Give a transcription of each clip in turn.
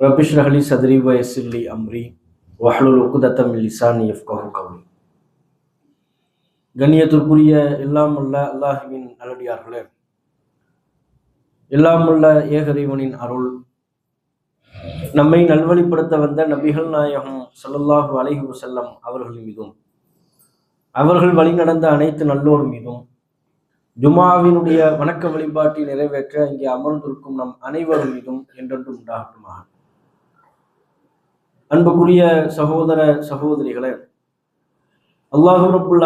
ரபிஷ்ரஹலி சதுரி வயசில்லி அம்ரி வஹலுல் உக்குதத்தம் லிசானி எஃப்கஹு Cowley கண்ணியத்திற்குரிய எல்லாமுள்ள அல்லாஹுவின் நல்லடியார்களே எல்லாமுள்ள ஏகறிவனின் அருள் நம்மை நல்வழிப்படுத்த வந்த நபிகள் நாயகம் சல்லல்லாஹு அலஹி வசல்லம் அவர்கள் மீதும் அவர்கள் வழி நடந்த அனைத்து நல்லோர் மீதும் ஜுமாவினுடைய வணக்க வழிபாட்டை நிறைவேற்ற இங்கே அமர்ந்திருக்கும் நம் அனைவர் மீதும் என்றென்றும் உண்டாகட்டுமாக. அன்புக்குரிய சகோதர சகோதரிகளே அல்லாஹு ரப்புல்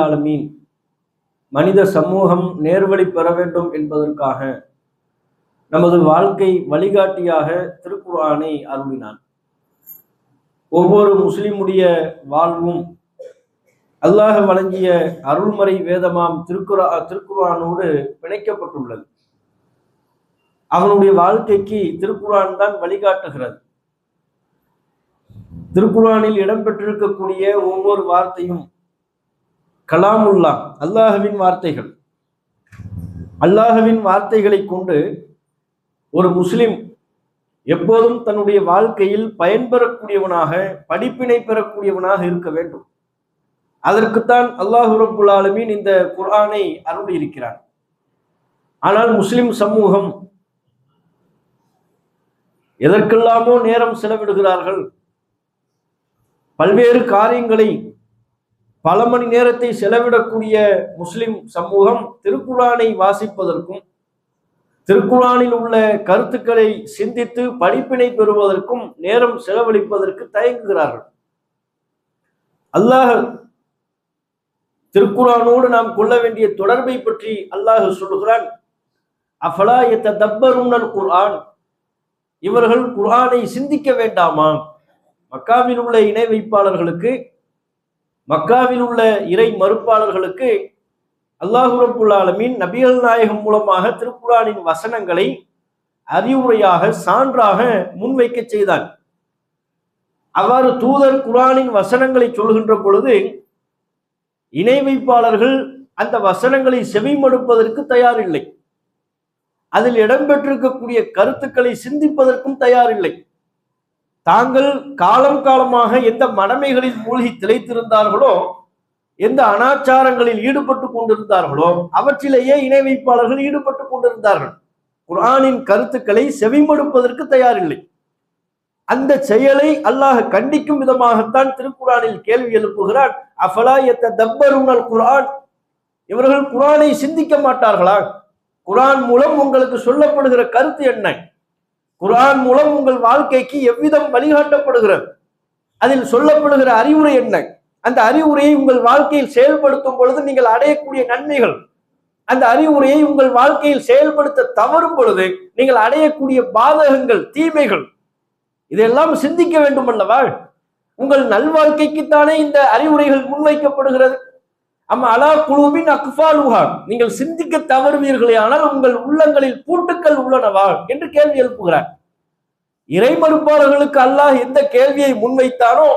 மனித சமூகம் நேர்வழி பெற வேண்டும் என்பதற்காக நமது வாழ்க்கை வழிகாட்டியாக திருக்குறானை அருளினான். ஒவ்வொரு முஸ்லிமுடைய வாழ்வும் அல்லாஹ் வழங்கிய அருள்மறை வேதமாம் திருக்குறா திருக்குறானோடு பிணைக்கப்பட்டுள்ளது. அவனுடைய வாழ்க்கைக்கு திருக்குறான் தான் வழிகாட்டுகிறது. திருக்குறானில் இடம்பெற்றிருக்கக்கூடிய ஒவ்வொரு வார்த்தையும் கலாமுல்லா அல்லாஹவின் வார்த்தைகள். அல்லாஹவின் வார்த்தைகளை கொண்டு ஒரு முஸ்லிம் எப்போதும் தன்னுடைய வாழ்க்கையில் பயன்பெறக்கூடியவனாக படிப்பினை பெறக்கூடியவனாக இருக்க வேண்டும். அதற்குத்தான் அல்லாஹு ரபுல் ஆலமீன் இந்த குர்ஆனை அருளியிருக்கிறார். ஆனால் முஸ்லிம் சமூகம் எதற்கெல்லாமோ நேரம் செலவிடுகிறார்கள்? பல்வேறு காரியங்களை பல மணி நேரத்தை செலவிடக்கூடிய முஸ்லிம் சமூகம் திருக்குறானை வாசிப்பதற்கும் திருக்குறானில் உள்ள கருத்துக்களை சிந்தித்து படிப்பினை பெறுவதற்கும் நேரம் செலவழிப்பதற்கு தயங்குகிறார்கள். அல்லாஹ் திருக்குறானோடு நாம் கொள்ள வேண்டிய தொடர்பை பற்றி அல்லாஹ் சொல்கிறான் அஃபலா எத்த தப்பருன்னல் குர்ஆன்? இவர்கள் குர்ஆனை சிந்திக்க வேண்டாமா மக்காவில் உள்ள இணை வைப்பாளர்களுக்கு மக்காவில் உள்ள இறை மறுப்பாளர்களுக்கு அல்லாஹு ரப்புல் ஆலமீன் நபிகள் நாயகம் மூலமாக திருக்குறானின் வசனங்களை அறிவுரையாக சான்றாக முன்வைக்க செய்தான். அவ்வாறு தூதர் குரானின் வசனங்களை சொல்கின்ற பொழுது இணை வைப்பாளர்கள் அந்த வசனங்களை செவிமடுப்பதற்கு தயாரில்லை. அதில் இடம்பெற்றிருக்கக்கூடிய கருத்துக்களை சிந்திப்பதற்கும் தயாரில்லை. தாங்கள் காலம் காலமாக எந்த மடமைகளில் மூழ்கி திளைத்திருந்தார்களோ எந்த அனாச்சாரங்களில் ஈடுபட்டு கொண்டிருந்தார்களோ அவற்றிலேயே இணை வைப்பாளர்கள் ஈடுபட்டு கொண்டிருந்தார்கள். குரானின் கருத்துக்களை செவிமடுப்பதற்கு தயாரில்லை. அந்த செயலை அல்லாஹ் கண்டிக்கும் விதமாகத்தான் திருக்குறானில் கேள்வி எழுப்புகிறான். அஃபலா எத்த தப்பருங்கள் குரான் இவர்கள் குரானை சிந்திக்க மாட்டார்களா? குரான் மூலம் உங்களுக்கு சொல்லப்படுகிற கருத்து என்ன? குரான் மூலம் உங்கள் வாழ்க்கைக்கு எவ்விதம் வழிகாட்டப்படுகிறது? அதில் சொல்லப்படுகிற அறிவுரை என்ன? அந்த அறிவுரையை உங்கள் வாழ்க்கையில் செயல்படுத்தும் பொழுது நீங்கள் அடையக்கூடிய நன்மைகள். அந்த அறிவுரையை உங்கள் வாழ்க்கையில் செயல்படுத்த தவறும் பொழுது நீங்கள் அடையக்கூடிய பாதகங்கள் தீமைகள். இதெல்லாம் சிந்திக்க வேண்டும் அல்லவா உங்கள் நல்வாழ்க்கைக்குத்தானே இந்த அறிவுரைகள் முன்வைக்கப்படுகிறது. அம்மா அலா குழுவின் அக்ஃபாலுஹா. நீங்கள் சிந்திக்க தவறுவீர்களே ஆனால் உங்கள் உள்ளங்களில் பூட்டுக்கள் உள்ளனவா? என்று கேள்வி எழுப்புகிறார். இறை மறுப்பாளர்களுக்கு அல்லாஹ் எந்த கேள்வியை முன்வைத்தானோ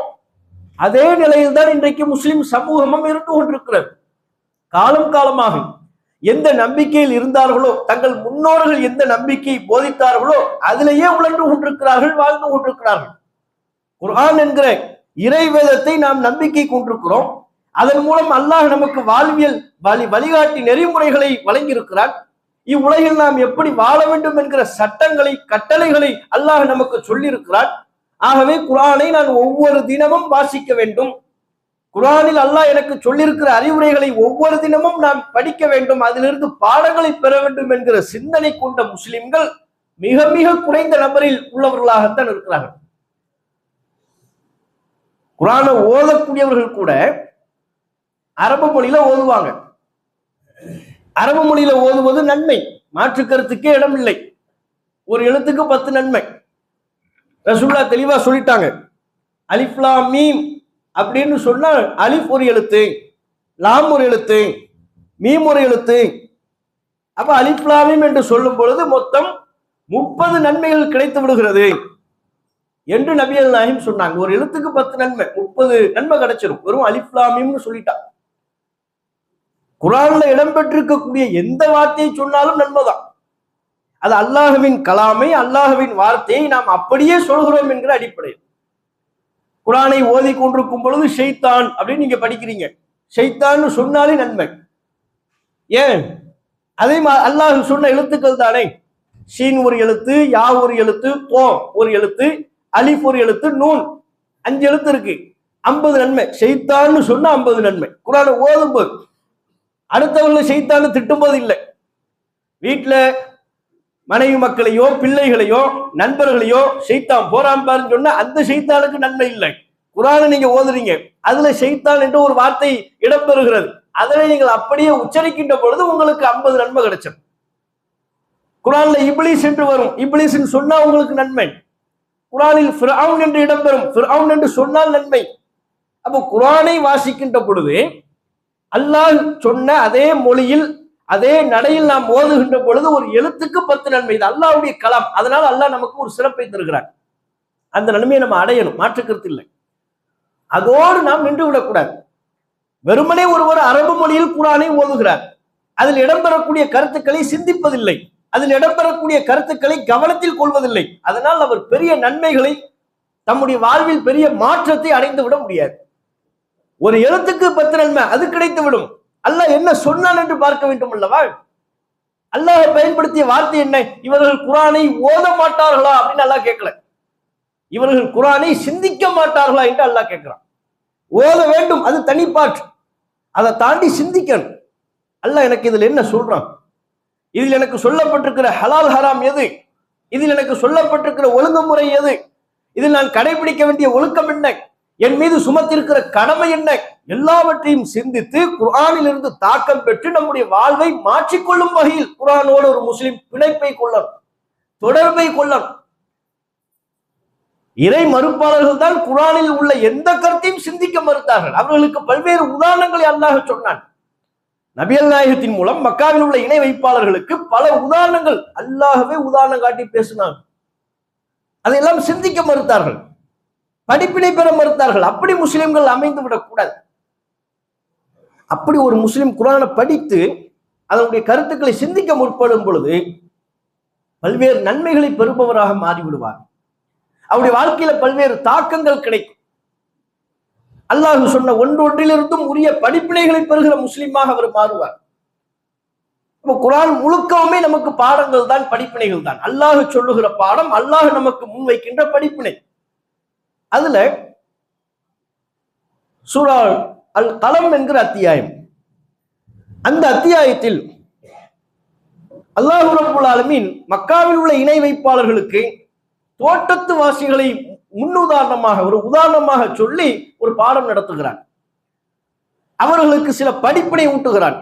அதே நிலையில் தான் இன்றைக்கு முஸ்லிம் சமூகமும் இருந்து கொண்டிருக்கிறது. காலம் காலமாக எந்த நம்பிக்கையில் இருந்தார்களோ தங்கள் முன்னோர்கள் எந்த நம்பிக்கையை போதித்தார்களோ அதிலேயே உழன்று கொண்டிருக்கிறார்கள் வாழ்ந்து கொண்டிருக்கிறார்கள். குர்ஆன் என்கிற இறை வேதத்தை நாம் நம்பிக்கை கொண்டிருக்கிறோம். அதன் மூலம் அல்லாஹ் நமக்கு வாழ்வியல் வழி வழிகாட்டி நெறிமுறைகளை வழங்கியிருக்கிறான். இவ்வுலகில் நாம் எப்படி வாழ வேண்டும் என்கிற சட்டங்களை கட்டளைகளை அல்லாஹ் நமக்கு சொல்லியிருக்கிறான். ஆகவே குரானை நான் ஒவ்வொரு தினமும் வாசிக்க வேண்டும். குரானில் அல்லாஹ் எனக்கு சொல்லியிருக்கிற அறிவுரைகளை ஒவ்வொரு தினமும் நான் படிக்க வேண்டும். அதிலிருந்து பாடங்களை பெற வேண்டும் என்கிற சிந்தனை கொண்ட முஸ்லிம்கள் மிக மிக குறைந்த நபரில் உள்ளவர்களாகத்தான் இருக்கிறார்கள். குரானை ஓதக்கூடியவர்கள் கூட அரபு மொழியில ஓதுவாங்க. அரபு மொழியில ஓதுவது நன்மை. மாற்று கருத்துக்கே இடம் இல்லை. ஒரு எழுத்துக்கு பத்து நன்மை. ரசுல்லா தெளிவா சொல்லிட்டாங்க. அலிஃப்லா மீம் அப்படின்னு சொன்னால் அலிஃப் ஒரு எழுத்து லாம் ஒரு எழுத்து மீம் ஒரு எழுத்து. அப்ப அலிஃப்லாமீம் என்று சொல்லும் பொழுது மொத்தம் முப்பது நன்மைகள் கிடைத்து விடுகிறது என்று நபியல் நாயும் சொன்னாங்க. ஒரு எழுத்துக்கு பத்து நன்மை முப்பது நன்மை கிடைச்சிடும் வெறும் அலிஃப்லாமீம்னு சொல்லிட்டான் குரான்ல இடம்பெற்றிருக்கக்கூடிய எந்த வார்த்தையை சொன்னாலும் நன்மைதான். அது அல்லாஹுவின் கலாமை அல்லாஹுவின் வார்த்தையை நாம் அப்படியே சொல்கிறோம் என்கிற அடிப்படையில். குரானை ஓதி கொண்டிருக்கும் பொழுது ஷெய்தான் அப்படின்னு நீங்க படிக்கிறீங்க. ஷெய்தான் சொன்னாலே நன்மை. ஏன்? அதே மாதிரி அல்லாஹ் சொன்ன எழுத்துக்கள் தானே. ஷீன் ஒரு எழுத்து யா ஒரு எழுத்து தோ ஒரு எழுத்து அலிஃப் ஒரு எழுத்து நூன். அஞ்சு எழுத்து இருக்கு. ஐம்பது நன்மை. ஷெய்தான்னு சொன்னா ஐம்பது நன்மை. குரானை அடுத்தவர்களை அடுத்தவங்களை திட்டும் திட்டும்போது இல்லை வீட்டில் மனைவி மக்களையோ பிள்ளைகளையோ நண்பர்களையோ செய்தான் போறான் பாருன்னு சொன்னா அந்த செய்தாளுக்கு நன்மை இல்லை. குரானை நீங்க ஓதுறீங்க. அதுல ஷெய்தான் என்று ஒரு வார்த்தை இடம்பெறுகிறது. அதனை நீங்கள் அப்படியே உச்சரிக்கின்ற பொழுது உங்களுக்கு ஐம்பது நன்மை கிடைச்சது குரான்ல இப்ளீஸ் என்று வரும். இப்ளீஸ் சொன்னா உங்களுக்கு நன்மை. குரானில் ஃபிரௌன் என்று இடம்பெறும். ஃபிரௌன் என்று சொன்னால் நன்மை. அப்போ குரானை வாசிக்கின்ற பொழுது அல்லாஹ் சொன்ன அதே மொழியில் அதே நடையில் நாம் ஓதுகின்ற பொழுது ஒரு எழுத்துக்கு பத்து நன்மை. இது அல்லாவுடைய கலாம். அதனால அல்லாஹ் நமக்கு ஒரு சிறப்பை தருகிறார் அந்த நன்மையை நம்ம அடையணும். மாற்றுக்கிறது இல்லை. அதோடு நாம் நின்று விடக்கூடாது. வெறுமனே ஒருவர் அரபு மொழியில் குரானை ஓதுகிறார். அதில் இடம்பெறக்கூடிய கருத்துக்களை சிந்திப்பதில்லை. அதில் இடம்பெறக்கூடிய கருத்துக்களை கவனத்தில் கொள்வதில்லை. அதனால் அவர் பெரிய நன்மைகளை தம்முடைய வாழ்வில் பெரிய மாற்றத்தை அடைந்து விட முடியாது. ஒரு எழுத்துக்கு பத்து நன்மை அது கிடைத்து விடும் அல்லாஹ் என்ன சொன்னான் என்று பார்க்க வேண்டும் அல்லவா அல்லாஹ் பயன்படுத்திய வார்த்தை என்ன? இவர்கள் குரானை ஓத மாட்டார்களா அப்படின்னு அல்லாஹ் கேட்கல. இவர்கள் குரானை சிந்திக்க மாட்டார்களா என்று அல்லாஹ் கேட்கிறான். ஓத வேண்டும் அது தனிப்பாற்று. அதை தாண்டி சிந்திக்கணும். அல்லாஹ் எனக்கு இதில் என்ன சொல்றான்? இதில் எனக்கு சொல்லப்பட்டிருக்கிற ஹலால் ஹராம் எது? இதில் எனக்கு சொல்லப்பட்டிருக்கிற ஒழுங்குமுறை எது? இதில் நான் கடைபிடிக்க வேண்டிய ஒழுக்கம் என்ன? என் மீது சுமத்திருக்கிற கடமை என்ன? எல்லாவற்றையும் சிந்தித்து குரானிலிருந்து இருந்து தாக்கம் பெற்று நம்முடைய வாழ்வை மாற்றிக்கொள்ளும் வகையில் குரானோடு ஒரு முஸ்லிம் பிணைப்பை கொள்ளணும் தொடர்பை கொள்ளணும். இறை மறுப்பாளர்கள் தான் குரானில் உள்ள எந்த கருத்தையும் சிந்திக்க மறுத்தார்கள். அவர்களுக்கு பல்வேறு உதாரணங்களை அல்லாஹ் சொன்னான். நபியல் நாயகத்தின் மூலம் மக்காவில் உள்ள இணை வைப்பாளர்களுக்கு பல உதாரணங்கள் அல்லாகவே உதாரணம் காட்டி பேசினாங்க அதையெல்லாம் சிந்திக்க மறுத்தார்கள். படிப்பினை பெற மறுத்தார்கள். அப்படி முஸ்லிம்கள் அமைந்து விடக்கூடாது. அப்படி ஒரு முஸ்லிம் குரானை படித்து அதனுடைய கருத்துக்களை சிந்திக்க முற்படும் பொழுது பல்வேறு நன்மைகளை பெறுபவராக மாறிவிடுவார். அவருடைய வாழ்க்கையில பல்வேறு தாக்கங்கள் கிடைக்கும். அல்லாஹ் சொன்ன ஒன்றொன்றிலிருந்தும் உரிய படிப்பினைகளை பெறுகிற முஸ்லிமாக அவர் மாறுவார். அப்ப குரான் முழுக்கவுமே நமக்கு பாடங்கள் தான் படிப்பினைகள் தான். அல்லாஹ் சொல்லுகிற பாடம் அல்லாஹ் நமக்கு முன்வைக்கின்ற படிப்பினை. அதுல சூரா அல் கலம் என்கிற அத்தியாயம். அந்த அத்தியாயத்தில் அல்லாஹ் ரபுல் ஆலமீன் மக்காவில் உள்ள இணை வைப்பாளர்களுக்கு தோட்டத்து வாசிகளை முன்னுதாரணமாக ஒரு உதாரணமாக சொல்லி ஒரு பாடம் நடத்துகிறான். அவர்களுக்கு சில படிப்பினை ஊட்டுகிறான்.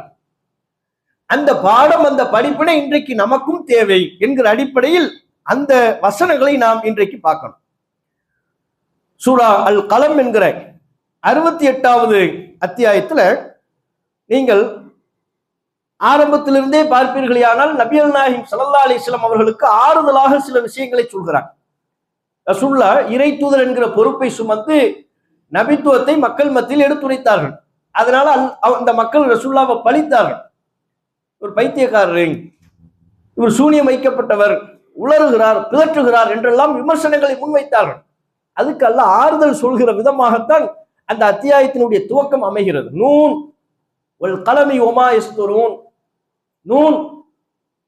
அந்த பாடம் அந்த படிப்பினை இன்றைக்கு நமக்கும் தேவை என்கிற அடிப்படையில் அந்த வசனங்களை நாம் இன்றைக்கு பார்க்கணும். சூரா அல் கலம் என்கிற அறுபத்தி எட்டாவது அத்தியாயத்தில் நீங்கள் ஆரம்பத்திலிருந்தே பார்ப்பீர்களேயானால் நபியல் நாயிம் சல்லா அலிஸ்லாம் அவர்களுக்கு ஆறுதலாக சில விஷயங்களை சொல்கிறார். ரசுல்லா இறை தூதர் என்கிற பொறுப்பை சுமந்து நபித்துவத்தை மக்கள் மத்தியில் எடுத்துரைத்தார்கள். அதனால அவ- அந்த மக்கள் ரசுல்லாவை பழித்தார்கள். ஒரு பைத்தியக்காரர் இவர் சூனியம் வைக்கப்பட்டவர் உளறுகிறார் பிதற்றுகிறார் என்றெல்லாம் விமர்சனங்களை முன்வைத்தார்கள். அதுக்கு அல்ல ஆறுதல் சொல்கிற விதமாகத்தான் அந்த அத்தியாயத்தினுடைய துவக்கம் அமைகிறது. நூன் ஒரு கலமை ஒமா எஸ்துரூன் நூன்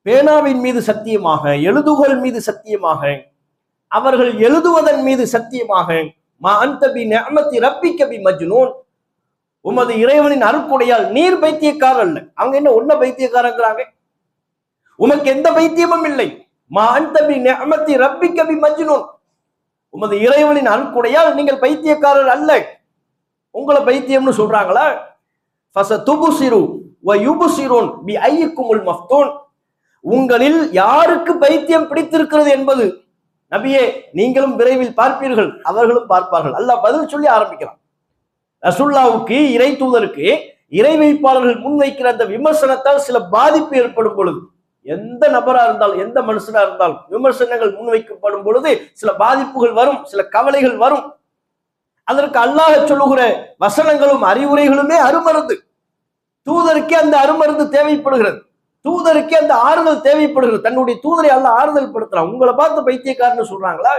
பேனாவின் மீது சத்தியமாக எழுதுகோல் மீது சத்தியமாக அவர்கள் எழுதுவதன் மீது சத்தியமாக மா அந்தபி நிஅமத்தி ரப்பிக்க மஜ்னூன். உமது இறைவனின் அருக்குடையால் நீர் பைத்தியக்காரர் அல்ல. அவங்க என்ன ஒன்ன பைத்தியக்காரங்கிறாங்க? உமக்கு எந்த பைத்தியமும் இல்லை. மா அந்தபி பி ரப்பி கபி மஜ்னூன். உமது இறைவனின் அருக்குடையால் நீங்கள் பைத்தியக்காரர் அல்ல. உங்களை பைத்தியம்னு சொல்றாங்களா? ஃபச துபுசிரு வ யுபுசிரோன் பி ஐயுக்குமுல் மஃப்தோன். உங்களில் யாருக்கு பைத்தியம் பிடித்திருக்கிறது என்பது? நபியே நீங்களும் விரைவில் பார்ப்பீர்கள் அவர்களும் பார்ப்பார்கள். அல்லாஹ் பதில் சொல்லி ஆரம்பிக்கிறான். ரசுல்லாவுக்கு இறை தூதருக்கு இறை வைப்பாளர்கள் முன்வைக்கிற அந்த விமர்சனத்தால் சில பாதிப்பு ஏற்படும் பொழுது எந்த நபரா இருந்தாலும் எந்த மனுஷனா இருந்தாலும் விமர்சனங்கள் முன்வைக்கப்படும் பொழுது சில பாதிப்புகள் வரும் சில கவலைகள் வரும். அதற்கு அல்லாஹ் சொல்லுகிற வசனங்களும் அறிவுரைகளுமே அருமருந்து. தூதருக்கே அந்த அருமருந்து தேவைப்படுகிறது. தூதருக்கே அந்த ஆறுதல் தேவைப்படுகிறது. தன்னுடைய தூதரை அல்ல ஆறுதல் படுத்துறான். உங்களை பார்த்து பைத்தியக்காரன்னு சொல்றாங்களா?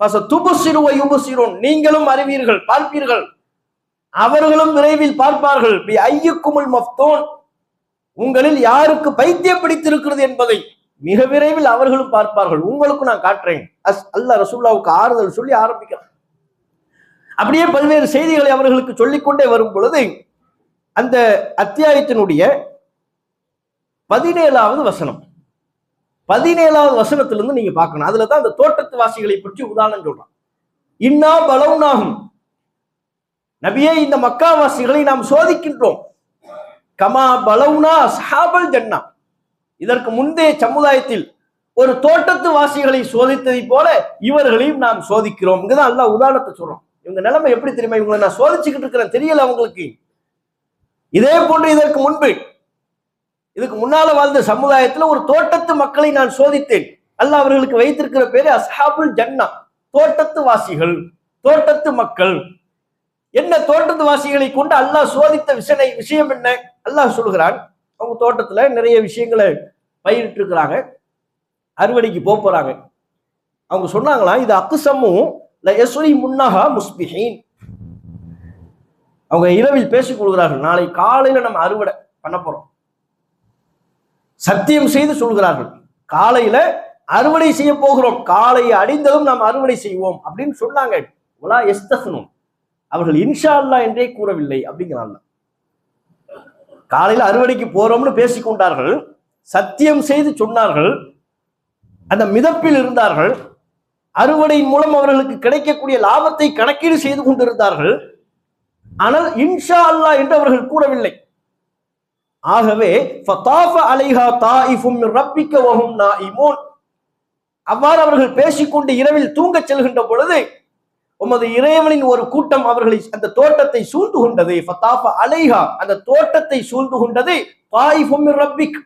துபுசிறுவ யுபுசிரோன். நீங்களும் அறிவீர்கள் பார்ப்பீர்கள். அவர்களும் விரைவில் பார்ப்பார்கள். பி மஃப்தோன். உங்களில் யாருக்கு பைத்தியம் பிடித்திருக்கிறது என்பதை மிக விரைவில் அவர்களும் பார்ப்பார்கள். உங்களுக்கு நான் காட்டுறேன். அஸ் அல்ல ரசூல்லாவுக்கு ஆறுதல் சொல்லி ஆரம்பிக்கிறார் அப்படியே பல்வேறு செய்திகளை அவர்களுக்கு சொல்லிக்கொண்டே வரும் பொழுது அந்த அத்தியாயத்தினுடைய பதினேழாவது வசனம். பதினேழாவது வசனத்திலிருந்து நீங்க பார்க்கணும். அதுல தான் அந்த தோட்டத்து வாசிகளை பற்றி உதாரணம் சொல்றான். இன்னா பலவுனாகும் நபியே இந்த மக்காவாசிகளை நாம் சோதிக்கின்றோம். கமா பலவுனா சஹாபல் ஜன்னா. இதற்கு முந்தைய சமுதாயத்தில் ஒரு தோட்டத்து வாசிகளை சோதித்ததை போல இவர்களையும் நாம் சோதிக்கிறோம். இங்கதான் அல்லா உதாரணத்தை சொல்றோம் இவங்க நிலைமை எப்படி தெரியுமா? இவங்களை நான் சோதிச்சுக்கிட்டு இருக்கிறேன். தெரியல அவங்களுக்கு. இதே போன்று இதற்கு முன்பு இதுக்கு முன்னால வாழ்ந்த சமுதாயத்துல ஒரு தோட்டத்து மக்களை நான் சோதித்தேன். அல்ல அவர்களுக்கு வைத்திருக்கிற பேரு அஸ்ஹாபுல் ஜன்னா. தோட்டத்து வாசிகள் தோட்டத்து மக்கள். என்ன தோட்டத்து வாசிகளை கொண்டு அல்லாஹ் சோதித்த விஷனை விஷயம் என்ன? அல்லாஹ் சொல்கிறான் அவங்க தோட்டத்துல நிறைய விஷயங்களை பயிரிட்டு இருக்கிறாங்க அறுவடைக்கு போக போறாங்க. அவங்க சொன்னாங்களாம் இது அக்குசமும் எஸ்ரி முன்னஹா முஸ்பிஹீன். அவங்க இரவில் பேசிக் கொள்கிறார்கள் நாளை காலையில நம்ம அறுவடை பண்ண போறோம். சத்தியம் செய்து சொல்கிறார்கள் காலையில அறுவடை செய்ய போகிறோம் காலையை அடிந்ததும் நாம் அறுவடை செய்வோம். அப்படின்னு சொன்னாங்க. உலா எஸ்தகனும் அவர்கள் இன்ஷா அல்லா என்றே கூறவில்லை. அப்படிங்கிறாங்க. காலையில் அறுவடைக்கு போறோம்னு பேசிக்கொண்டார்கள் சத்தியம் செய்து சொன்னார்கள் அந்த மிதப்பில் இருந்தார்கள் அறுவடையின் மூலம் அவர்களுக்கு கிடைக்கக்கூடிய லாபத்தை கணக்கீடு செய்து கொண்டிருந்தார்கள். ஆனால் இன்ஷா அல்லா என்று அவர்கள் கூறவில்லை. ஆகவே அலைஹா தாயிஃபும் அவ்வாறு அவர்கள் பேசிக்கொண்டு இரவில் தூங்கச் செல்கின்ற பொழுது உமது இறைவனின் ஒரு கூட்டம் அவர்களை அந்த தோட்டத்தை சூழ்ந்து கொண்டது ஃபதாஃப அலைஹா அந்த தோட்டத்தை சூழ்ந்து கொண்டது தாயிஃபும் ரப்பிக்.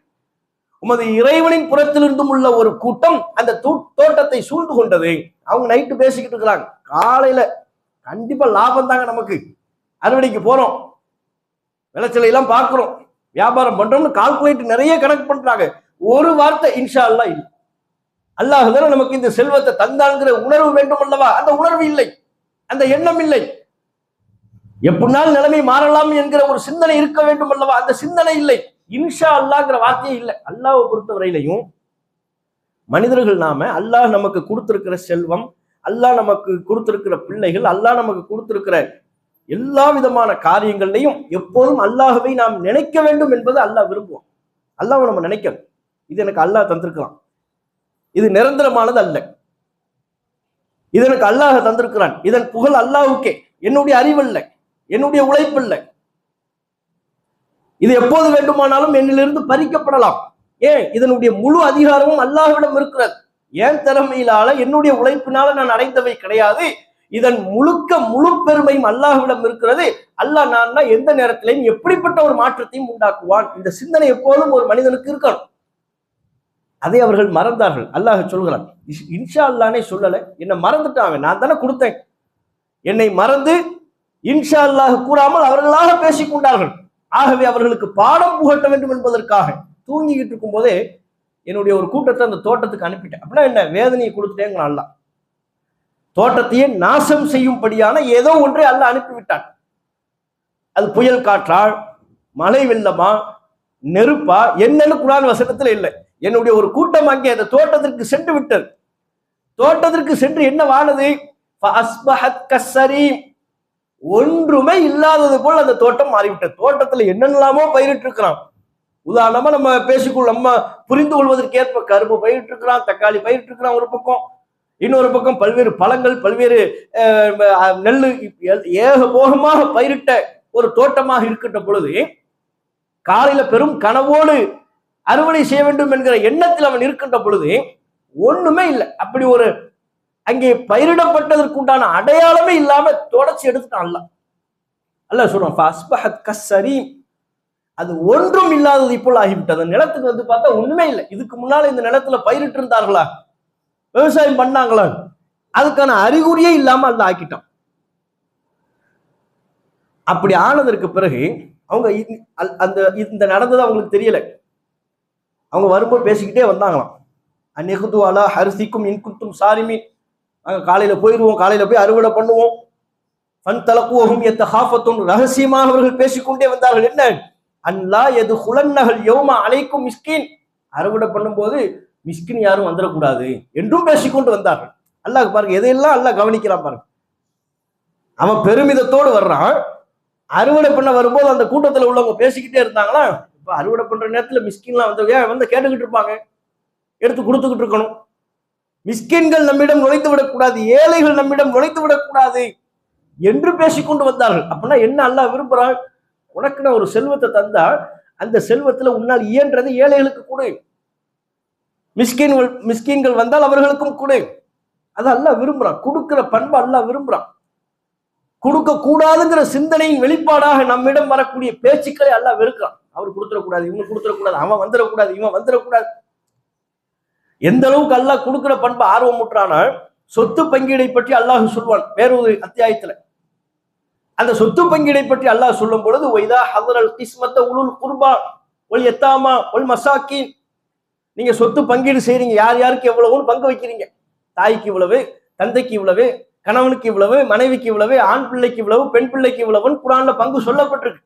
உமது இறைவனின் புறத்திலிருந்தும் உள்ள ஒரு கூட்டம் அந்த தோட்டத்தை சூழ்ந்து கொண்டது அவங்க நைட்டு பேசிக்கிட்டு இருக்கிறாங்க. காலையில கண்டிப்பா லாபம் தாங்க நமக்கு. அறுவடைக்கு போறோம். விளைச்சலை எல்லாம் பார்க்கிறோம் வியாபாரம் பண்றோம்னு கால்குலேட் நிறைய கணக்கு பண்றாங்க. ஒரு வார்த்தை இன்ஷா அல்லா இல்லை. அல்லாஹ் நமக்கு இந்த செல்வத்தை தந்தான்கிற உணர்வு வேண்டும் அல்லவா? அந்த உணர்வு இல்லை. அந்த எண்ணம் இல்லை. எப்படினாலும் நிலைமை மாறலாம் என்கிற ஒரு சிந்தனை இருக்க வேண்டும் அல்லவா? அந்த சிந்தனை இல்லை. இன்ஷா அல்லாங்கிற வார்த்தையே இல்லை. அல்லாவை பொறுத்தவரையிலையும் மனிதர்கள் நாம அல்லாஹ் நமக்கு கொடுத்திருக்கிற செல்வம் அல்லாஹ் நமக்கு கொடுத்திருக்கிற பிள்ளைகள் அல்லாஹ் நமக்கு கொடுத்திருக்கிற எல்லா விதமான காரியங்கள்லையும் எப்போதும் அல்லாஹவை நாம் நினைக்க வேண்டும் என்பது அல்லாஹ் விரும்புவோம் அல்லாஹ் நம்ம நினைக்கணும். இது எனக்கு அல்லாஹ் தந்திருக்கலாம். இது நிரந்தரமானது அல்ல. இதனுக்கு அல்லாஹ் தந்திருக்கிறான். இதன் புகழ் அல்லாஹுக்கே. என்னுடைய அறிவல்ல. என்னுடைய உழைப்பல்ல. இது எப்போது வேண்டுமானாலும் என்னிலிருந்து பறிக்கப்படலாம். ஏன்? இதனுடைய முழு அதிகாரமும் அல்லாஹ்விடம் இருக்கிறது. ஏன் திறமையிலால என்னுடைய உழைப்பினால நான் அடைந்தவை கிடையாது? இதன் முழுக்க முழு பெருமையும் அல்லாஹ்விடம் இருக்கிறது. அல்லாஹ் நான் எந்த நேரத்திலையும் எப்படிப்பட்ட ஒரு மாற்றத்தையும் உண்டாக்குவான். இந்த சிந்தனை எப்போதும் ஒரு மனிதனுக்கு இருக்கணும். அதை அவர்கள் மறந்தார்கள். அல்லாஹ் சொல்கிறான் இஷ்- இன்ஷா அல்லானே சொல்லலை என்னை மறந்துட்டாங்க நான் தானே கொடுத்தேன். என்னை மறந்து இன்ஷா அல்லாஹ் கூறாமல் அவர்களாக பேசிக் கொண்டார்கள். ஆகவே அவர்களுக்கு பாடம் புகட்ட வேண்டும் என்பதற்காக தூங்கிக்கிட்டு இருக்கும் போதே என்னுடைய ஒரு கூட்டத்தை அந்த தோட்டத்துக்கு அனுப்பிட்டேன். அப்படின்னா என்ன? வேதனையை கொடுத்துட்டேங்க அல்லா தோட்டத்தையே நாசம் செய்யும்படியான ஏதோ ஒன்றை அல்ல அனுப்பிவிட்டான். அது புயல் காற்றா மழை வெள்ளமா நெருப்பா என்னன்னு குரான் வசனத்துல இல்லை. என்னுடைய ஒரு கூட்டம் அங்கே அந்த தோட்டத்திற்கு சென்று விட்டது. தோட்டத்திற்கு சென்று என்னவானது ஒன்றுமே இல்லாதது போல் அந்த தோட்டம் மாறிவிட்டது. தோட்டத்துல என்னென்னலாமோ பயிரிட்டு இருக்கிறான் உதாரணமா நம்ம பேசிக்கொள் நம்ம புரிந்து கொள்வதற்கு ஏற்ப கரும்பு பயிரிட்டு இருக்கிறான் தக்காளி பயிரிட்டு இருக்கிறான் ஒரு பக்கம். இன்னொரு பக்கம் பல்வேறு பழங்கள் பல்வேறு நெல் நெல்லு ஏகபோகமாக பயிரிட்ட ஒரு தோட்டமாக இருக்கின்ற பொழுது காலையில பெரும் கனவோடு அறுவடை செய்ய வேண்டும் என்கிற எண்ணத்தில் அவன் இருக்கின்ற பொழுது ஒண்ணுமே இல்லை. அப்படி ஒரு அங்கே பயிரிடப்பட்டதற்குண்டான அடையாளமே இல்லாம தொடச்சி எடுத்துட்டான் அல்ல அல்ல சொல்றான் அது ஒன்றும் இல்லாதது இப்போ ஆகிவிட்டது. அந்த நிலத்துக்கு வந்து பார்த்தா ஒண்ணுமே இல்லை. இதுக்கு முன்னால இந்த நிலத்துல பயிரிட்டு இருந்தார்களா விவசாயம் பண்ணாங்களா? அதுக்கான அறிகுறியே இல்லாம அல்ல ஆக்கிட்டான். அப்படி ஆனதற்கு பிறகு அவங்க அந்த இந்த நடந்தது அவங்களுக்கு தெரியல. அவங்க வரும்போது பேசிக்கிட்டே வந்தாங்களாம். அந்நெகுதுவாலா ஹரிசிக்கும் இன்குத்தும் சாரிமீன் நாங்கள் காலையில் போயிடுவோம் காலையில் போய் அறுவடை பண்ணுவோம். ஃபன் தலக்குவோகும் எத்த ஹாஃபத்தும் ரகசியமாக அவர்கள் பேசிக்கொண்டே வந்தார்கள். என்ன? அன்லா எது குலன்னகள் யோமா அலைக்கும் மிஸ்கின். அறுவடை பண்ணும்போது மிஸ்கின் யாரும் வந்துடக்கூடாது என்றும் பேசிக்கொண்டு வந்தார்கள். அல்லாஹ் பாருங்க எதையெல்லாம் அல்லாஹ் கவனிக்கிறான் பாருங்க. அவன் பெருமிதத்தோடு வர்றான். அறுவடை பண்ண வரும்போது அந்த கூட்டத்தில் உள்ளவங்க பேசிக்கிட்டே இருந்தாங்களா? இப்போ அறுவடை பண்ற நேரத்துல மிஸ்கின்லாம் வந்து ஏன் வந்து கேட்டுக்கிட்டு இருப்பாங்க? எடுத்து கொடுத்துக்கிட்டு இருக்கணும். மிஸ்கின்கள் நம்மிடம் நுழைத்து விடக்கூடாது ஏழைகள் நம்மிடம் நுழைத்து விடக்கூடாது என்று பேசிக்கொண்டு வந்தார்கள். அப்படின்னா என்ன அல்லா விரும்புகிறாள் உனக்கு நான் ஒரு செல்வத்தை தந்தா அந்த செல்வத்துல உன்னால் இயன்றது ஏழைகளுக்கு கொடு. மிஸ்கின்கள் மிஸ்கின்கள் வந்தால் அவர்களுக்கும் கொடு. அது அல்லா விரும்புறான். கொடுக்கிற பண்பு அல்லா விரும்புறான். கொடுக்க கூடாதுங்கிற சிந்தனையின் வெளிப்பாடாக நம்மிடம் வரக்கூடிய பேச்சுக்களை அல்லா வெறுக்கிறான். அவர் கொடுத்துடக்கூடாது இவனு கொடுத்துடக்கூடாது அவன் வந்துடக்கூடாது இவன் வந்துடக்கூடாது. எந்த அளவுக்கு அல்லாஹ் கொடுக்குற பண்பு ஆர்வமுற்றானா சொத்து பங்கீடை பற்றி அல்லாஹ் சொல்வான் வேறொரு அத்தியாயத்துல. அந்த சொத்து பங்கீடை பற்றி அல்லாஹ் சொல்லும் பொழுது ஒய்தா ஹதரல் கிஸ்மத்த உலுல் குர்பா ஒல் எத்தாமா ஒல் மசாக்கி நீங்க சொத்து பங்கீடு செய்றீங்க யார் யாருக்கு எவ்வளவுன்னு பங்கு வைக்கிறீங்க? தாய்க்கு இவ்வளவு தந்தைக்கு இவ்வளவு கணவனுக்கு இவ்வளவு மனைவிக்கு இவ்வளவு ஆண் பிள்ளைக்கு இவ்வளவு பெண் பிள்ளைக்கு இவ்வளவுன்னு குரான்ல பங்கு சொல்லப்பட்டிருக்கு.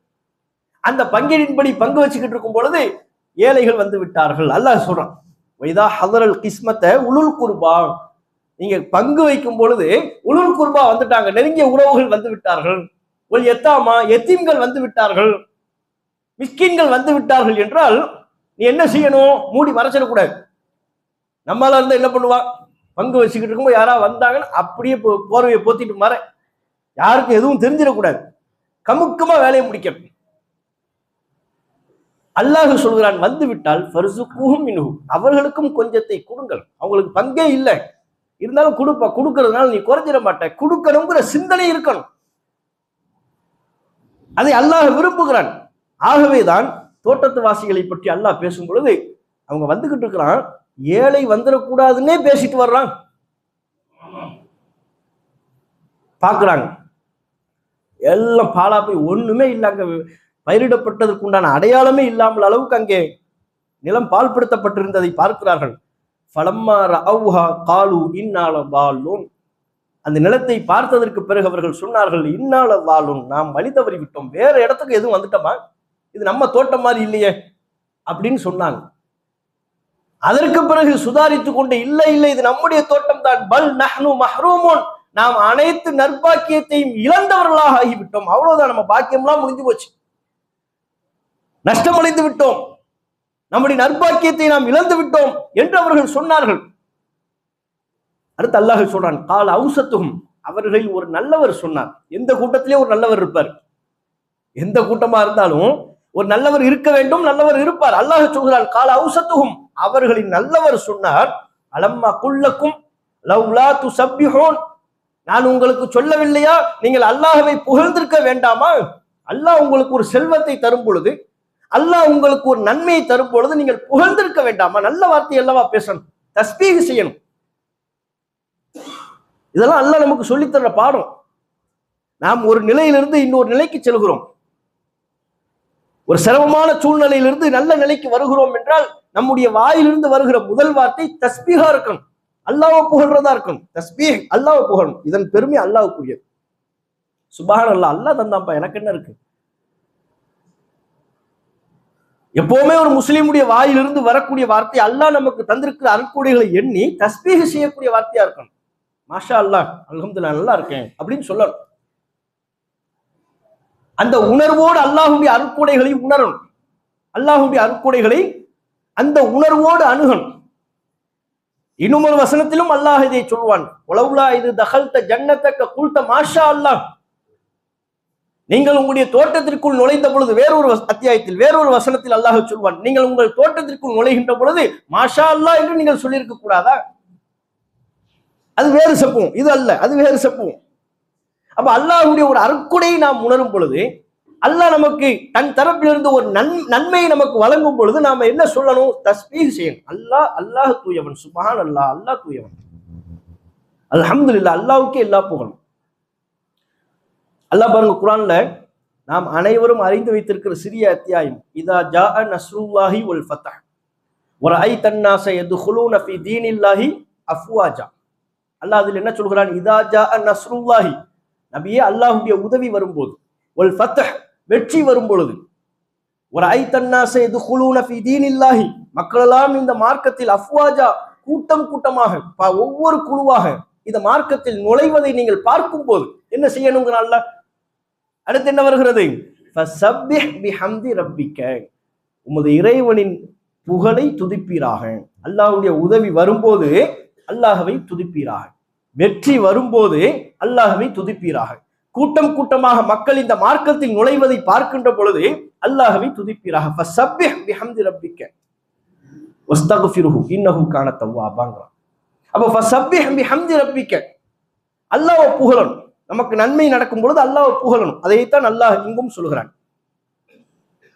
அந்த பங்கீடின்படி பங்கு வச்சுக்கிட்டு இருக்கும் பொழுது ஏழைகள் வந்து விட்டார்கள். அல்லாஹ் சொல்றான் வைதா ஹதரல் கிஸ்மத்தை உளுல் குர்பா. நீங்க பங்கு வைக்கும் பொழுது உளுல் குர்பா வந்துட்டாங்க நெருங்கிய உறவுகள் வந்து விட்டார்கள். ஒரு எத்தாமா எத்தீம்கள் வந்து விட்டார்கள். மிஸ்கின்கள் வந்து விட்டார்கள் என்றால் நீ என்ன செய்யணும்? மூடி மறைச்சிடக்கூடாது நம்மளால இருந்தா என்ன பண்ணுவான் பங்கு வச்சுக்கிட்டு இருக்கும்போது யாரா வந்தாங்கன்னு அப்படியே போ- போர்வையை போத்திட்டு மாற. யாருக்கும் எதுவும் தெரிஞ்சிடக்கூடாது கமுக்கமா வேலையை முடிக்கணும். அல்லாஹ் சொல்கிறான் வந்து விட்டால் ஃபர்சுக்குஹும் அவர்களுக்கும் கொஞ்சத்தை கொடுங்கள். அவங்களுக்கு பங்கே இல்லை. இருந்தாலும் கொடுப்பா கொடுக்கறதுனால நீ குறைஞ்சிட மாட்ட. கொடுக்கணுங்கிற சிந்தனை இருக்கணும். அதை அல்லாஹ் விரும்புகிறான். ஆகவேதான் தோட்டத்து வாசிகளை பற்றி அல்லாஹ் பேசும் பொழுது அவங்க வந்துகிட்டு இருக்கிறான். ஏழை வந்துடக்கூடாதுன்னே பேசிட்டு வர்றான். பாக்குறாங்க எல்லாம் பாலா போய் ஒண்ணுமே இல்லை அங்க பயிரிடப்பட்டதற்கு உண்டான அடையாளமே இல்லாமல் அளவுக்கு அங்கே நிலம் பால்படுத்தப்பட்டிருந்ததை பார்க்கிறார்கள். ஃபலம்மா காலு இன்னால வாழும் அந்த நிலத்தை பார்த்ததற்கு பிறகு அவர்கள் சொன்னார்கள் இன்னால வாழும் நாம் வழி தவறி விட்டோம். வேற இடத்துக்கு எதுவும் வந்துட்டோமா? இது நம்ம தோட்டம் மாதிரி இல்லையே. அப்படின்னு சொன்னாங்க. அதற்கு பிறகு சுதாரித்து கொண்டு இல்லை இல்லை இது நம்முடைய தோட்டம் தான். பல் நஹ்னு மஹ்ரூமோன். நாம் அனைத்து நற்பாக்கியத்தையும் இழந்தவர்களாக ஆகிவிட்டோம். அவ்வளவுதான். நம்ம பாக்கியம்லாம் முடிஞ்சு போச்சு. நஷ்டமடைந்து விட்டோம். நம்முடைய நற்பாக்கியத்தை நாம் இழந்து விட்டோம் என்று அவர்கள் சொன்னார்கள். அடுத்து அல்லாஹ் சொல்றான் கால அவுசத்துகும் அவர்களில் ஒரு நல்லவர் சொன்னார். எந்த கூட்டத்திலே ஒரு நல்லவர் இருப்பார்? எந்த கூட்டமா இருந்தாலும் ஒரு நல்லவர் இருக்க வேண்டும் நல்லவர் இருப்பார். அல்லாஹ் சொல்கிறான் கால அவுசத்துகும் அவர்களின் நல்லவர் சொன்னார் அலம்மா குல்லக்கும் லவ்லா து சப்பிஹோன் நான் உங்களுக்கு சொல்லவில்லையா? நீங்கள் அல்லாஹவை புகழ்ந்திருக்க வேண்டாமா? அல்லாஹ் உங்களுக்கு ஒரு செல்வத்தை தரும் பொழுது அல்லாஹ் உங்களுக்கு ஒரு நன்மையை தரும் பொழுது நீங்கள் புகழ்ந்திருக்க வேண்டாமா? நல்ல வார்த்தை அல்லவா பேசணும். தஸ்பீக செய்யணும். இதெல்லாம் அல்லாஹ் நமக்கு சொல்லித்தர பாடம். நாம் ஒரு நிலையிலிருந்து இன்னொரு நிலைக்கு செல்கிறோம். ஒரு சிரமமான சூழ்நிலையிலிருந்து நல்ல நிலைக்கு வருகிறோம் என்றால் நம்முடைய வாயிலிருந்து வருகிற முதல் வார்த்தை தஸ்பீகா இருக்கணும். அல்லாவை புகழ்றதா இருக்கணும். தஸ்பீக் அல்லாவை புகழணும். இதன் பெருமை அல்லாவுக்குரியது சுபான் அல்லா அல்லாஹ் தந்தாப்பா எனக்கு என்ன இருக்கு? எப்பவுமே ஒரு முஸ்லீமுடைய வாயிலிருந்து வரக்கூடிய வார்த்தை அல்லாஹ் நமக்கு தந்திருக்கிற அருட்கொடைகளை எண்ணி தஸ்பீக செய்யக்கூடிய வார்த்தையா இருக்கணும். மாஷா அல்லாஹ் அல்ஹம்துலில்லாஹ் நல்லா இருக்கேன் அப்படின்னு சொல்லணும். அந்த உணர்வோடு அல்லாஹுடைய அருட்கொடைகளை உணரணும். அல்லாஹுடைய அருட்கொடைகளை அந்த உணர்வோடு அணுகணும். இன்னும் ஒரு வசனத்திலும் அல்லாஹ் இதை சொல்வான். உலவுலா இது தகல்த ஜன்னத்தக்க குல்த மாஷா அல்லாஹ். நீங்கள் உங்களுடைய தோட்டத்திற்குள் நுழைந்த பொழுது வேறொரு அத்தியாயத்தில் வேறொரு வசனத்தில் அல்லாஹ் சொல்வான் நீங்கள் உங்கள் தோட்டத்திற்குள் நுழைகின்ற பொழுது மாஷா அல்லா என்று நீங்கள் சொல்லியிருக்க கூடாதா? அது வேறு சப்பும் இது அல்ல அது வேறு சப்பும் அப்ப அல்லாஹ்வுடைய ஒரு அருக்குடையை நாம் உணரும் பொழுது அல்லாஹ் நமக்கு தன் தரப்பிலிருந்து ஒரு நன் நன்மையை நமக்கு வழங்கும் பொழுது நாம என்ன சொல்லணும்? தஸ்மீர் செய்யணும். அல்லாஹ் அல்லாஹ் தூயவன் சுபான் அல்லாஹ் அல்லாஹ் தூயவன். அல்ஹம்துலில்லாஹ் அல்லாஹ்வுக்கே எல்லா புகழும். அல்லாஹ் பாருங்க குரான்ல நாம் அனைவரும் அறிந்து வைத்திருக்கிற சிறிய அத்தியாயம் இதா ஜா நஸ்ருல்லாஹி வல் ஃபத்ஹ் வரைத் அன்னாஸ யதுகுலூன ஃபீ தீனில்லாஹி அஃப்வாஜா. அல்லாஹ் அதில் என்ன சொல்கிறான்? இதா ஜா நஸ்ருல்லாஹி. நபியே அல்லாஹுடைய உதவி வரும்போது ஒல் ஃபத்த வெற்றி வரும் பொழுது வரைத் அன்னாஸ யதுகுலூன தீன் தீனில்லாஹி. மக்களெல்லாம் இந்த மார்க்கத்தில் அஃப்வாஜா கூட்டம் கூட்டமாக ஒவ்வொரு குழுவாக இந்த மார்க்கத்தில் நுழைவதை நீங்கள் பார்க்கும் போது என்ன செய்யணுங்கிற அடுத்து என்ன வருகிறது? ரப்பிக்க. உமது இறைவனின் புகழை துதிப்பீராக. அல்லாஹ்வுடைய உதவி வரும்போது அல்லாஹவை துதிப்பீராக. வெற்றி வரும்போது அல்லாஹவை துதிப்பீராக. கூட்டம் கூட்டமாக மக்கள் இந்த மார்க்கத்தில் நுழைவதை பார்க்கின்ற பொழுது அல்லாஹவை துதிப்பீராக. ஃபஸப்பிஹ் ரப்பிக்க. வஸ்தக்ஃபிருஹு இன்னஹு கான தவ்வாபாங்கிறான் அப்போ ஃபஸப்பிஹ் பிஹம்தி ரப்பிக்க. அல்லாஹ் புகழணும். நமக்கு நன்மை நடக்கும் பொழுது அல்லாஹ் புகழணும். அதைத்தான் அல்லாஹ் இங்கும் சொல்கிறான்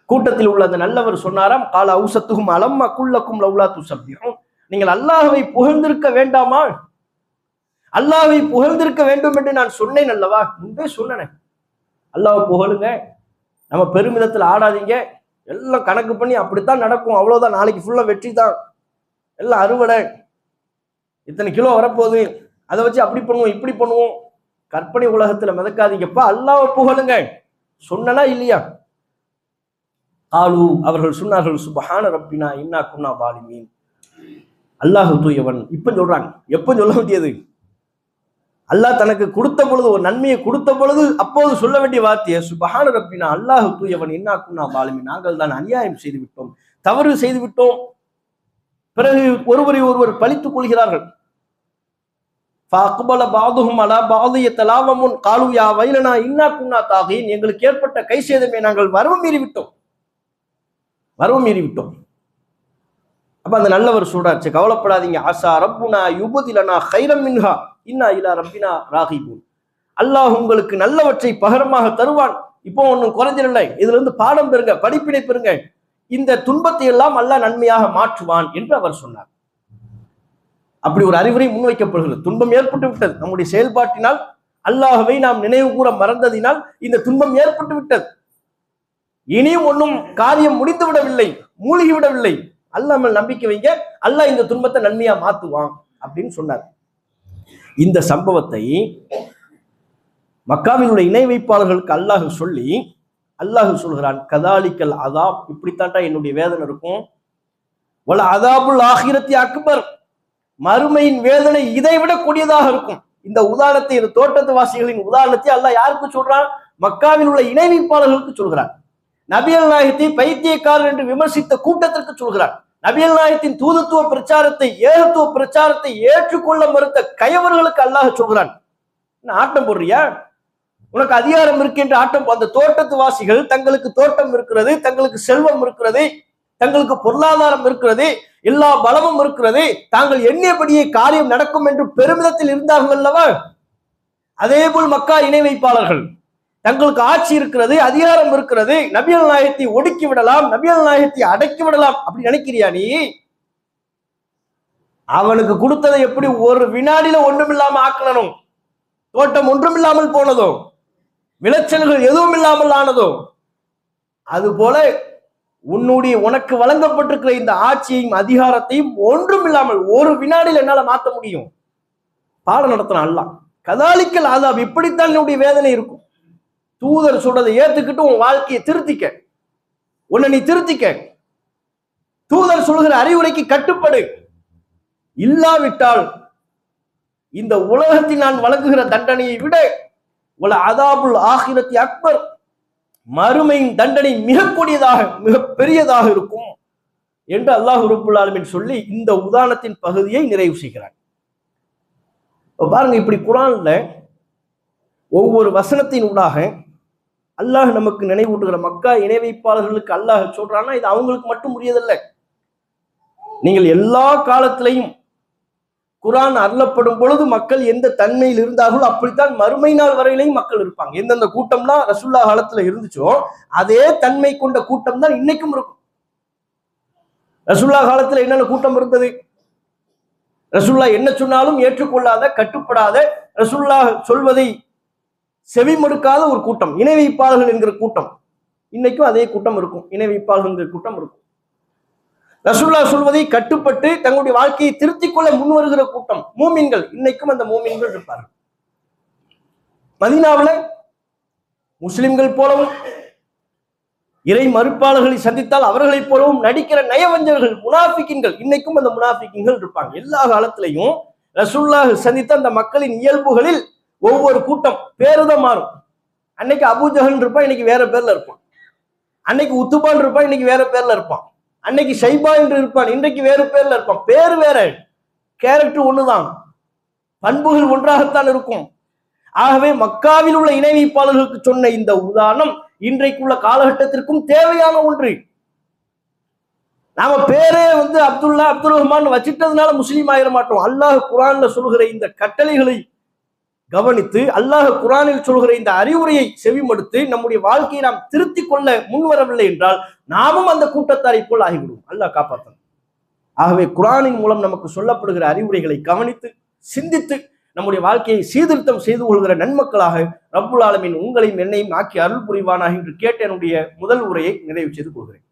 கூட்டத்தில் உள்ள அந்த நல்லவர் சொன்னாராம் கால அவுசத்துகும் அலம்மா குள்ளக்கும் லவ்லா துசப்தியும் நீங்கள் அல்லாஹவை புகழ்ந்திருக்க வேண்டாமா? அல்லாஹை புகழ்ந்திருக்க வேண்டும் என்று நான் சொன்னேன் அல்லவா? முன்பே சொன்னேன். அல்லாஹ் புகழுங்க. நம்ம பெருமிதத்தில் ஆடாதீங்க. எல்லாம் கணக்கு பண்ணி அப்படித்தான் நடக்கும். அவ்வளவுதான். நாளைக்கு ஃபுல்லா வெற்றி தான். எல்லாம் அறுவடை. இத்தனை கிலோ வரப்போகுது. அதை வச்சு அப்படி பண்ணுவோம் இப்படி பண்ணுவோம். கற்பனை உலகத்துல மிதக்காதீங்கப்பா. அல்லாவை புகழுங்க சொன்னனா இல்லையா? ஆலு அவர்கள் சொன்னார்கள் சுபஹான ரப்பினா இன்னா குன்னா பாலிமீன். அல்லாஹ் தூயவன். இப்ப சொல்றாங்க. எப்ப சொல்ல வேண்டியது? அல்லாஹ் தனக்கு கொடுத்த பொழுது ஒரு நன்மையை கொடுத்த பொழுது அப்போது சொல்ல வேண்டிய வார்த்தையை சுபஹான ரப்பினா அல்லாஹ் தூயவன் இன்னா குன்னா பாலிமீன். நாங்கள் தான் அநியாயம் செய்து விட்டோம் தவறு செய்து விட்டோம் பிறகு ஒருவரை ஒருவர் பழித்துக் கொள்கிறார்கள். ஃபாக்குபல பாதுகும் அலா பாதிய தலாவமுன் காலுயா வயலனா இன்னா குன்னா தாகின் எங்களுக்கு ஏற்பட்ட கை சேதமே நாங்கள் வரவும் மீறிவிட்டோம். வரவும் மீறிவிட்டோம். அப்ப அந்த நல்லவர் சொல்றாச்சு கவலைப்படாதீங்க. ஆசா ரப்புனா யுபதிலனா ஹைரம் மின்ஹா. இன்னா இலா ரப்பினா ராகிபூன். அல்லாஹ் உங்களுக்கு நல்லவற்றை பகரமாக தருவான். இப்போ ஒன்றும் குறைஞ்சிடலை. இதுல இருந்து பாடம் பெறுங்க படிப்பினை பெறுங்க. இந்த துன்பத்தை எல்லாம் அல்லாஹ் நன்மையாக மாற்றுவான் என்று அவர் சொன்னார். அப்படி ஒரு அறிவுரை முன்வைக்கப்படுகிறது. துன்பம் ஏற்பட்டு விட்டது. நம்முடைய செயல்பாட்டினால் அல்லாகவே நாம் நினைவு கூற மறந்ததினால் இந்த துன்பம் ஏற்பட்டு விட்டது. இனியும் ஒன்றும் காரியம் முடித்து விடவில்லை மூழ்கி விடவில்லை. அல்லாமல் நம்பிக்கை வைங்க. அல்லாஹ் இந்த துன்பத்தை நன்மையா மாத்துவான் அப்படின்னு சொன்னார். இந்த சம்பவத்தை மக்காவில் உள்ள இணை வைப்பாளர்களுக்கு அல்லாஹ் சொல்லி அல்லாஹ் சொல்கிறான் கதாலிக்கல் அதாப். இப்படித்தான்டா என்னுடைய வேதனை இருக்கும். வல அதாபுல் ஆகிரத்தி அக்பர். மறுமையின் வேதனை இதை விட கூடியதாக இருக்கும். இந்த உதாரணத்தை இந்த தோட்டத்து வாசிகளின் உதாரணத்தை அல்லாஹ் யாருக்கு சொல்றான்? மக்காவில் உள்ள இணை சொல்கிறான். நபியல் நாயகத்தை பைத்தியக்காரர் என்று விமர்சித்த கூட்டத்திற்கு சொல்கிறார் நபியல் நாயகத்தின் தூதுத்துவ பிரச்சாரத்தை ஏகத்துவ பிரச்சாரத்தை ஏற்றுக்கொள்ள மறுத்த கயவர்களுக்கு அல்லாஹ் சொல்கிறான். என்ன ஆட்டம் போடுறியா? உனக்கு அதிகாரம் இருக்கு என்று ஆட்டம் அந்த தோட்டத்து வாசிகள் தங்களுக்கு தோட்டம் இருக்கிறது தங்களுக்கு செல்வம் இருக்கிறது தங்களுக்கு பொருளாதாரம் இருக்கிறது எல்லா பலமும் இருக்கிறது தாங்கள் எண்ணியபடியே காரியம் நடக்கும் என்று பெருமிதத்தில் இருந்தார்கள் அல்லவா? அதே போல் மக்கா இணை வைப்பாளர்கள். தங்களுக்கு ஆட்சி இருக்கிறது அதிகாரம் இருக்கிறது நபியல் நாயகத்தை ஒடுக்கி விடலாம் நபியல் நாயகத்தை அடக்கி விடலாம் அப்படி நினைக்கிறியா நீ? அவனுக்கு கொடுத்ததை எப்படி ஒரு வினாடியில ஒன்றுமில்லாம ஆக்கணும் தோட்டம் ஒன்றுமில்லாமல் போனதோ? விளைச்சல்கள் எதுவும் இல்லாமல் ஆனதோ? அதுபோல உன்னுடைய உனக்கு வழங்கப்பட்டிருக்கிற இந்த ஆட்சியையும் அதிகாரத்தையும் ஒன்றும் இல்லாமல் ஒரு வினாடியில் என்னால மாத்த முடியும். பாடம் நடத்தின அல்ல கதாலிக்கல் ஆதாப் இப்படித்தான் என்னுடைய வேதனை இருக்கும். தூதர் சொல்றதை ஏத்துக்கிட்டு உன் வாழ்க்கையை திருத்திக்க. உன்னை நீ திருத்திக்க. தூதர் சொல்கிற அறிவுரைக்கு கட்டுப்படு. இல்லாவிட்டால் இந்த உலகத்தில் நான் வழங்குகிற தண்டனையை விட உல அதாபுல் ஆகிரத்தி அக்பர் மறுமையின் தண்டனை மிக மிகப்பெரியதாக மிக பெரியதாக இருக்கும் என்று அல்லாஹ் ரப்புல் சொல்லி இந்த உதாரணத்தின் பகுதியை நிறைவு செய்கிறார். பாருங்க இப்படி குரான்ல ஒவ்வொரு வசனத்தின் ஊடாக அல்லாஹ் நமக்கு நினைவூட்டுகிற மக்கா இணை வைப்பாளர்களுக்கு அல்லாஹ் சொல்றான்னா இது அவங்களுக்கு மட்டும் உரியதில்லை நீங்கள் எல்லா காலத்திலையும் குரான் அருளப்படும் பொழுது மக்கள் எந்த தன்மையில் இருந்தார்களோ அப்படித்தான் மறுமை நாள் வரையிலையும் மக்கள் இருப்பாங்க. எந்தெந்த கூட்டம்லாம் ரசுல்லா காலத்துல இருந்துச்சோ அதே தன்மை கொண்ட கூட்டம் தான் இன்னைக்கும் இருக்கும். ரசுல்லா காலத்துல என்னென்ன கூட்டம் இருந்தது? ரசுல்லா என்ன சொன்னாலும் ஏற்றுக்கொள்ளாத கட்டுப்படாத ரசுல்லா சொல்வதை செவிமடுக்காத ஒரு கூட்டம் இணை வைப்பாளர்கள் என்கிற கூட்டம். இன்னைக்கும் அதே கூட்டம் இருக்கும் இணை வைப்பாளர்கள் கூட்டம் இருக்கும். ரசுல்லா சொல்வதை கட்டுப்பட்டு தங்களுடைய வாழ்க்கையை திருத்திக் கொள்ள முன் வருகிற கூட்டம் மூமின்கள். இன்னைக்கும் அந்த மூமின்கள் இருப்பார் மதினாவில் முஸ்லிம்கள் போலவும் இறை மறுப்பாளர்களை சந்தித்தால் அவர்களைப் போலவும் நடிக்கிற நயவஞ்சர்கள் முனாஃபிக்கின்கள். இன்னைக்கும் அந்த முனாஃபிக்கின்கள் இருப்பாங்க. எல்லா காலத்திலையும் ரசுல்லாஹ் சந்தித்த அந்த மக்களின் இயல்புகளில் ஒவ்வொரு கூட்டம் பேருதான் மாறும். அன்னைக்கு அபுஜகன் இருப்பான் இன்னைக்கு வேற பேர்ல இருப்பான். அன்னைக்கு உத்துபான் இருப்பான் இன்னைக்கு வேற பேர்ல இருப்பான். அன்னைக்கு ஷைபா என்று இருப்பான். இன்றைக்கு வேறு பேர்ல இருப்பான். பேர் வேற. கேரக்டர் ஒண்ணுதான். பண்புகள் ஒன்றாகத்தான் இருக்கும். ஆகவே மக்காவில் உள்ள இணை வைப்பாளர்களுக்கு சொன்ன இந்த உதாரணம் இன்றைக்குள்ள காலகட்டத்திற்கும் தேவையான ஒன்று. நாம பேரே வந்து அப்துல்லா அப்துல் ரஹ்மான் வச்சிட்டதுனால முஸ்லீம் ஆயிட மாட்டோம். அல்லாஹ் குரான்ல சொல்கிற இந்த கட்டளைகளை கவனித்து அல்லாஹ் குரானில் சொல்கிற இந்த அறிவுரையை செவிமடுத்து நம்முடைய வாழ்க்கையை நாம் திருத்திக் கொள்ள முன்வரவில்லை என்றால் நாமும் அந்த கூட்டத்தாரை போல் ஆகிவிடும் அல்லாஹ் காப்பாற்றணும். ஆகவே குரானின் மூலம் நமக்கு சொல்லப்படுகிற அறிவுரைகளை கவனித்து சிந்தித்து நம்முடைய வாழ்க்கையை சீர்திருத்தம் செய்து கொள்கிற நன்மக்களாக ரப்புல் ஆலமின் உங்களையும் என்னையும் ஆக்கி அருள் புரிவானாக என்று கேட்ட என்னுடைய முதல் உரையை நிறைவு செய்து கொள்கிறேன்.